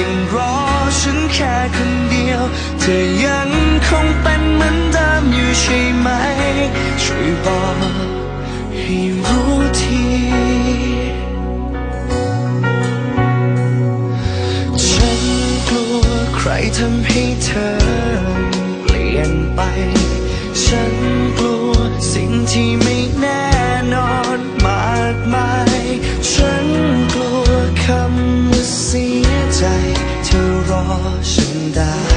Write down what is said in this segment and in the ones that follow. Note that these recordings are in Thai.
ยังรอฉันแค่คนเดียว เธอยัง ใจเธอรอฉันได้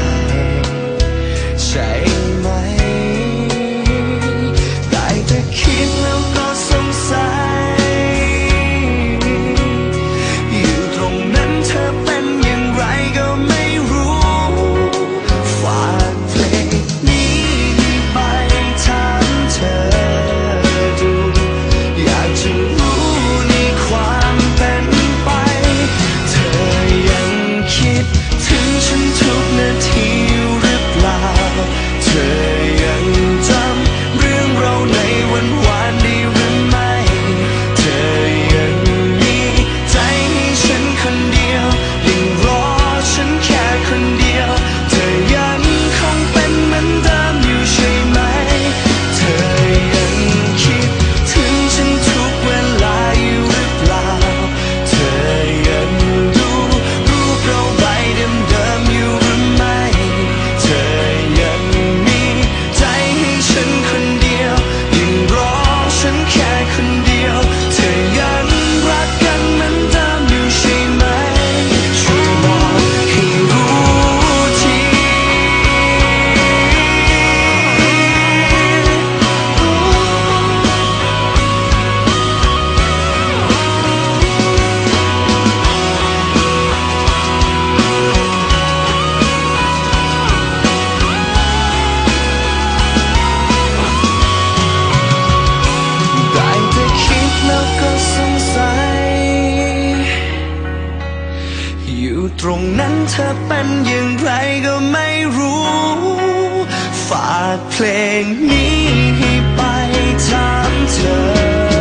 อยู่ตรงนั้นเธอเป็นอย่างไรก็ไม่รู้ ฝากเพลงนี้ไปถามเธอ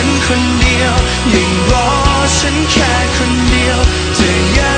ฉันคนเดียวยิ่งรอฉันแค่คนเดียวจะยัง